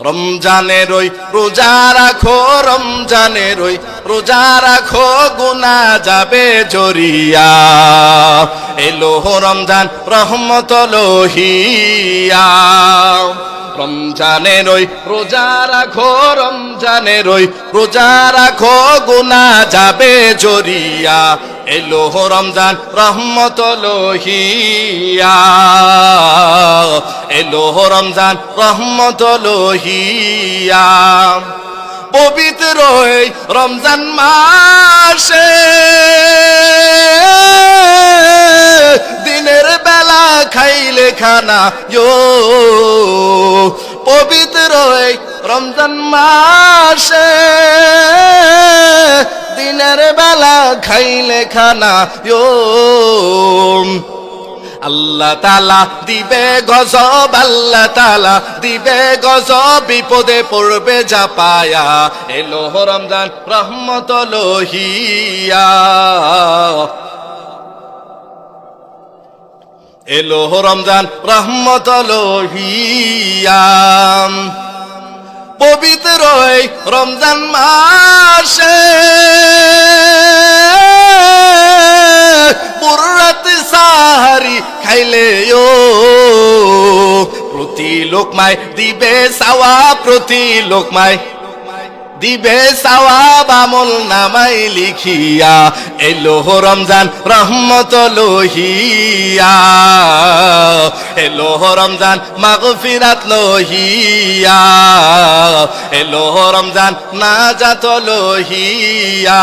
রমজানের ওই রোজা রাখো রমজানের ওই রোজা রাখো গুনা যাবে জরিয়া। এলো রমজান রহমত লোহিয়া। রমজানের ওই রোজা রাখো রমজানের ওই রোজা রাখো গুনা যাবে জরিয়া। এলো রমজান রহমত লোহিয়া এলো রমজান রহমত লোহিয়া পবিত্র রমজান মাসে দিনের বেলা খাইলে খানা ইয়ো পবিত্র রমজান মাসে খাইলে খানা ইয়ো আল্লাহ তালা দিবে গজব, আল্লাহ তালা দিবে গজব, বিপদে পড়বে যা পায়া। এলো রমজান রহমত লোহিয়া। এলো রমজান রহমত লোহিয়া। পবিত্র রমজান মাসে খাইলে ও প্রতি লোকমায় দিবে সাওয়া প্রতি লোকমায় দিবে সওয়াব আমল নামাই লিখিয়া এলো রমজান রহমত লোহিয়া। এলো রমজান মাগফিরাত লোহিয়া। এলো রমজান নাজাত লোহিয়া।